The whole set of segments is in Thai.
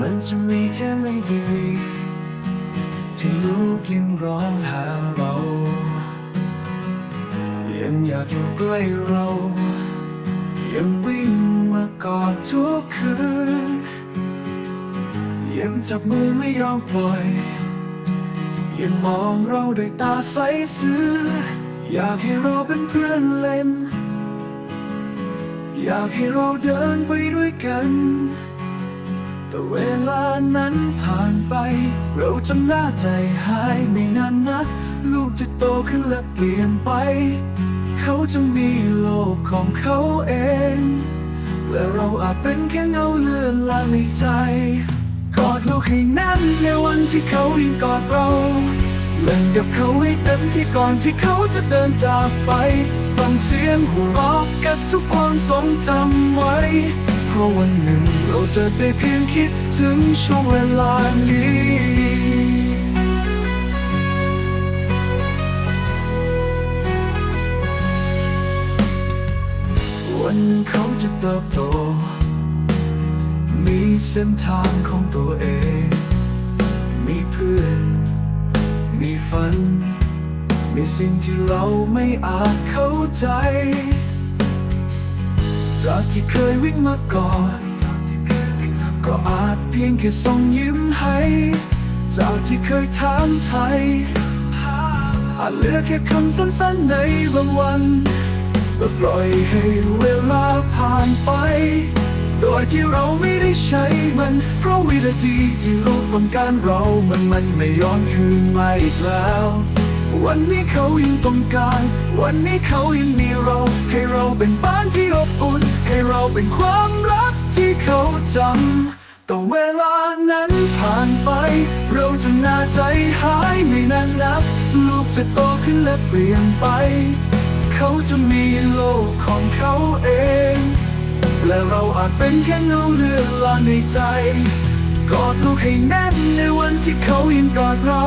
มันจะมีแค่ไม่กี่วีที่ลูกยังร้องหาเรายังอยากอยู่ใกล้เรายังวิ่งมากอดทุกคืนยังจับมือไม่ยอมปล่อย ยังมองเราด้วยตาใสซื่ออยากให้เราเป็นเพื่อนเล่น อยากให้เราเดินไปด้วยกัน แต่เวลานั้นผ่านไป เราจำหน้าใจหายไม่นานนัก ลูกจะโตขึ้นและเปลี่ยนไป เขาจะมีโลกของเขาเอง และเราอาจเป็นแค่เงาเลือนลางในใจ กอดลูกให้แน่นในวันที่เขายิ่งกอดเราเล่นกับเขาให้เต็มที่ก่อนที่เขาจะเดินจากไป ฟังเสียงหัวเราะกับทุกความทรงจำไว้ เพราะวันหนึ่งเราจะได้เพียงคิดถึงช่วงเวลานี้วันหนึ่งเขาจะเติบโต มีเส้นทางของตัวเอง มีเพื่อน มีฝัน มีสิ่งที่เราไม่อาจเข้าใจ จากที่เคยวิ่งมาก่อน ก็อาจเพียงแค่ส่งยิ้มให้ จากที่เคยถามไทย อาจเหลือแค่คำสั้นๆในบางวันก็ปล่อยให้เวลาผ่านไป โดยที่เราไม่ได้ใช้มัน เพราะวินาทีที่ลูกต้องการเรามันมันไม่ย้อนคืนมาอีกแล้ว วันนี้เขายังต้องการ วันนี้เขายังมีเรา ให้เราเป็นบ้านที่อบอุ่น ให้เราเป็นความรักที่เขาจำ แต่เวลานั้นผ่านไป เราจะหน้าใจหายไม่นานนักลูกจะโตขึ้นและเปลี่ยนไป เขาจะมีโลกของเขาเอง และเราอาจเป็นแค่เงาเลือนลางในใจ กอดลูกให้แน่นในวันที่เขายังกอดเรา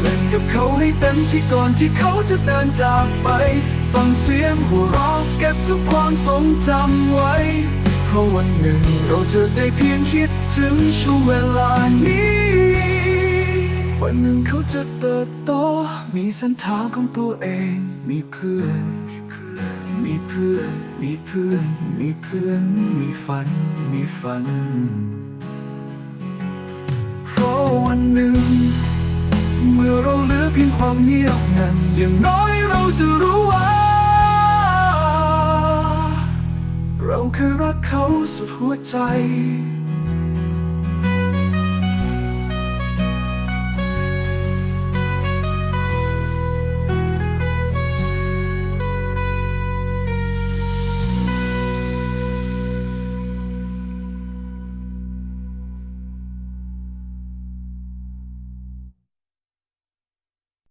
เล่นกับเขาให้เต็มที่ก่อนที่เขาจะเดินจากไป ฟังเสียงหัวเราะเก็บทุกความทรงจำไว้เพราะวันหนึ่งเราจะได้เพียงคิดถึงช่วงเวลานี้ วันหนึ่งเขาจะเติบโต มีเส้นทางของตัวเอง มีเพื่อน มีเพื่อน มีเพื่อน มีเพื่อน มีฝัน มีฝัน เพราะวันหนึ่ง มื่อเราเหลือเพียงความเงียบงันอย่างน้อยเราจะรู้ว่า เราเคยรักเขาสุดหัวใจ